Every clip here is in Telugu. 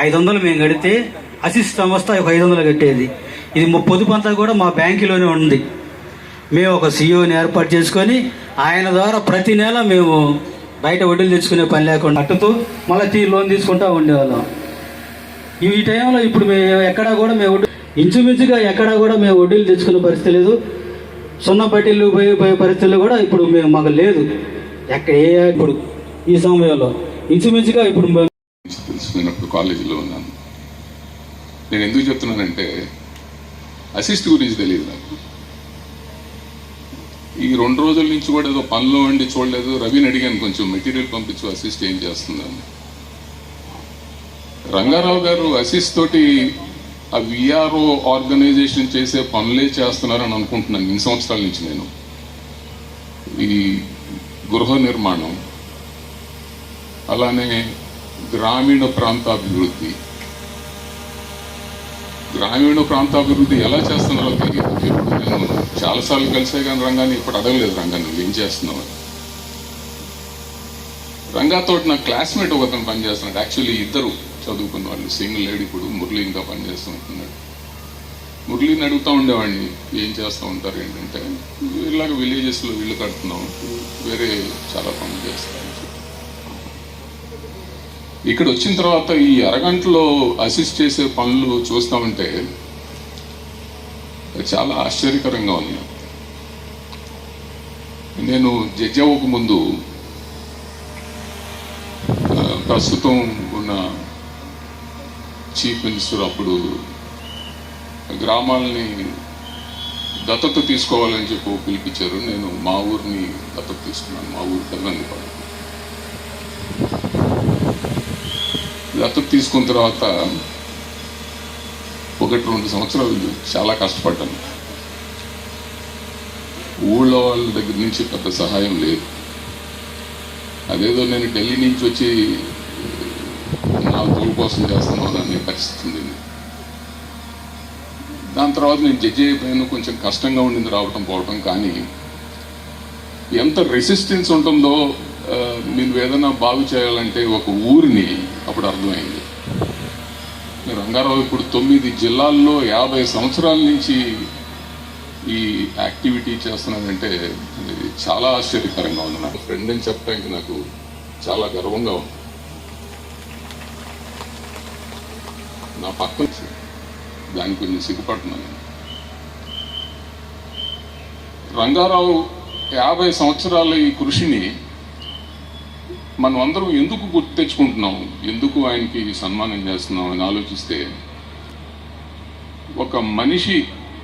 ఐదు వందలు మేము కడితే అసిస్ట్ సంస్థ ఒక ఐదు వందలు కట్టేది. ఇది మా పొదుపు అంతా కూడా మా బ్యాంకులోనే ఉంది. మేము ఒక సీఈఓని ఏర్పాటు చేసుకొని ఆయన ద్వారా ప్రతి నెల మేము బయట వడ్డీలు తెచ్చుకునే పని లేకుండా అట్టుతూ మళ్ళీ తీ లోన్ తీసుకుంటూ ఉండేవాళ్ళం. ఈ టైంలో ఇప్పుడు మేము ఎక్కడా కూడా మేము ఇంచుమించుగా ఎక్కడా కూడా మేము వడ్డీలు తెచ్చుకునే పరిస్థితి లేదు. సున్నా పట్టీలు పోయే పోయే పరిస్థితులు కూడా ఇప్పుడు మేము మాకు లేదు. ఎక్కడ ఏ ఇప్పుడు ఈ సమయంలో ఇంచుమించుగా ఇప్పుడు మేము కాలేజీలో ఉన్నాను. నేను ఎందుకు చెప్తున్నానంటే అసిస్ట్ గురించి తెలియదు నాకు. ఈ రెండు రోజుల నుంచి కూడా ఏదో పనిలో ఉండి చూడలేదు. రవిని అడిగాను కొంచెం మెటీరియల్ పంపించు అసిస్ట్ ఏం చేస్తుందని. రంగారావు గారు అసిస్ట్ తోటి ఆ విఆర్ఓ ఆర్గనైజేషన్ చేసే పనులే చేస్తున్నారని అనుకుంటున్నాను ఇన్ని సంవత్సరాల నుంచి నేను. ఈ గృహ నిర్మాణం అలానే గ్రామీణ ప్రాంతాభివృద్ధి. గ్రామీణ ప్రాంతాభివృద్ధి ఎలా చేస్తున్నారో తెలియదు. ఇప్పుడు నేను చాలాసార్లు కలిసే కానీ రంగాన్ని ఇప్పుడు అడగలేదు. రంగాన్ని నువ్వు ఏం చేస్తున్నావు? రంగాతో నా క్లాస్మేట్ ఒకతను పనిచేస్తున్నాడు. యాక్చువల్లీ ఇద్దరు చదువుకున్న వాళ్ళు. సింగిల్ లేడీ ఇప్పుడు మురళి ఇంకా పనిచేస్తుంటున్నాడు మురళిని అడుగుతూ ఉండేవాడిని ఏం చేస్తూ ఉంటారు? ఏంటంటే ఇలాగ విలేజెస్లో ఇల్లు కడుతున్నాం. వేరే చాలా పనులు చేస్తాం. ఇక్కడ వచ్చిన తర్వాత ఈ అరగంటలో అసిస్ట్ చేసే పనులు చూస్తామంటే చాలా ఆశ్చర్యకరంగా ఉంది. నేను జడ్జి అవ్వక ముందు ప్రస్తుతం ఉన్న చీఫ్ మినిస్టర్ అప్పుడు గ్రామాలని దత్తత తీసుకోవాలని చెప్పి పిలిపించారు. నేను మా ఊరిని దత్తత తీసుకున్నాను మా ఊరు పెద్దందిపాడు దత్తత తీసుకున్న తర్వాత ఒకటి రెండు సంవత్సరాలు చాలా కష్టపడ్డాను. ఊళ్ళో వాళ్ళ దగ్గర నుంచి పెద్ద సహాయం లేదు. అదేదో నేను ఢిల్లీ నుంచి వచ్చి నా తోడు కోసం చేస్తున్నాను అనే పరిస్థితి ఉంది దాని తర్వాత నేను జడ్జి అయిపోయాను. కొంచెం కష్టంగా ఉండింది రావటం పోవటం కానీ ఎంత రెసిస్టెన్స్ ఉంటుందో మీరు ఏదైనా బాగు చేయాలంటే ఒక ఊరిని అప్పుడు అర్థమైంది. రంగారావు ఇప్పుడు తొమ్మిది జిల్లాల్లో యాభై సంవత్సరాల నుంచి ఈ యాక్టివిటీ చేస్తున్నానంటే చాలా ఆశ్చర్యకరంగా ఉంది. నాకు ఫ్రెండ్ అని చెప్పడానికి నాకు చాలా గర్వంగా ఉంది. నా పక్కన దానికి కొంచెం సిగ్గుపడుతున్నాను రంగారావు యాభై సంవత్సరాల ఈ కృషిని మనం అందరం ఎందుకు గుర్తు తెచ్చుకుంటున్నాం? ఎందుకు ఆయనకి సన్మానం చేస్తున్నాం అని ఆలోచిస్తే ఒక మనిషి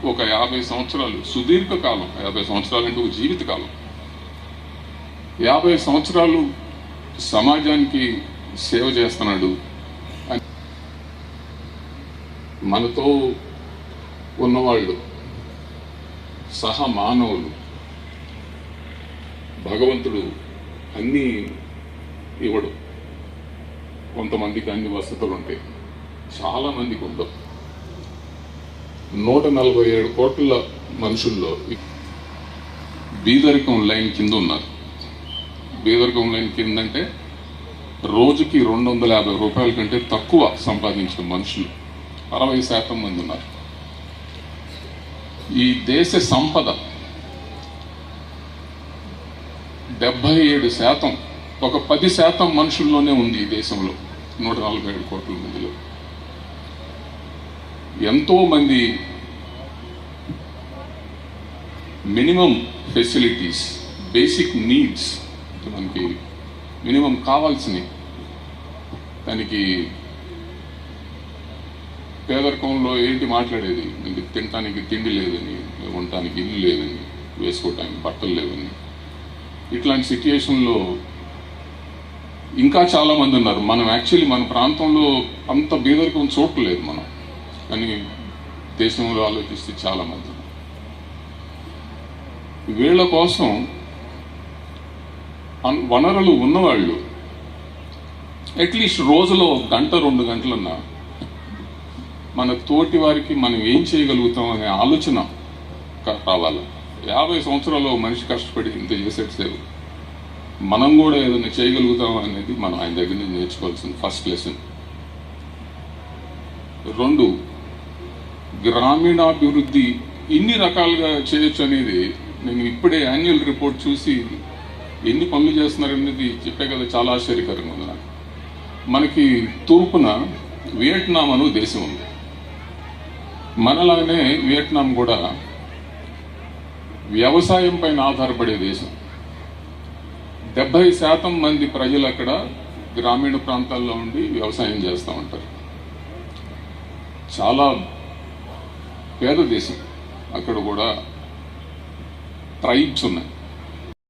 ఒక యాభై సంవత్సరాలు సుదీర్ఘ కాలం యాభై సంవత్సరాలు అంటే ఒక జీవిత కాలం యాభై సంవత్సరాలు సమాజానికి సేవ చేస్తున్నాడు అని మనతో ఉన్నవాళ్ళు సహ మానవులు భగవంతుడు అన్నీ ఇవ్వడు కొంతమందికి అన్ని వసతులు ఉంటాయి చాలా మందికి ఉండవు నూట నలభై ఏడు కోట్ల మనుషుల్లో బీదరికం లైన్ కింద ఉన్నారు బీదరికం లైన్ కింద అంటే రోజుకి రెండు వందల యాభై రూపాయల కంటే తక్కువ సంపాదించిన మనుషులు అరవై శాతం మంది ఉన్నారు. ఈ దేశ సంపద డెబ్భై ఏడు శాతం ఒక పది శాతం మనుషుల్లోనే ఉంది ఈ దేశంలో. నూట నలభై ఏడు కోట్ల మందిలో. ఎంతోమంది మినిమం ఫెసిలిటీస్ బేసిక్ నీడ్స్ మనకి మినిమం కావాల్సినవి. దానికి పేదరికంలో ఏంటి మాట్లాడేది? ఇంక తినటానికి తిండి లేదని ఉండటానికి ఇల్లు లేదని వేసుకోవటానికి బట్టలు లేవని. ఇట్లాంటి సిచ్యుయేషన్లో ఇంకా చాలా మంది ఉన్నారు. మనం యాక్చువల్లీ మన ప్రాంతంలో అంత బీదరికం లేదు మనం. కానీ దేశంలో ఆలోచిస్తే చాలా మంది వీళ్ళ కోసం వనరులు ఉన్నవాళ్ళు అట్లీస్ట్ రోజులో ఒక గంట రెండు గంటలన్నా మన తోటి వారికి మనం ఏం చేయగలుగుతాం అనే ఆలోచన రావాలి? యాభై సంవత్సరాల్లో మనిషి కష్టపడి ఇంత చేసేది మనం కూడా ఏదైనా చేయగలుగుతాం అనేది మనం ఆయన దగ్గర నుంచి నేర్చుకోవాల్సిన ఫస్ట్ లెసన్ రెండు గ్రామీణాభివృద్ధి ఇన్ని రకాలుగా చేయొచ్చు అనేది నేను ఇప్పుడే యాన్యువల్ రిపోర్ట్ చూసి ఎన్ని పనులు చేస్తున్నారనేది చెప్పే కదా చాలా ఆశ్చర్యకరంగా ఉంది నాకు. మనకి తూర్పున వియట్నాం అను దేశం ఉంది. మనలానే వియట్నాం కూడా వ్యవసాయం పైన ఆధారపడే దేశం. డెబ్బై శాతం మంది ప్రజలు అక్కడ గ్రామీణ ప్రాంతాల్లో ఉండి వ్యవసాయం చేస్తూ ఉంటారు. చాలా పేద దేశం. అక్కడ కూడా ట్రైబ్స్ ఉన్నాయి.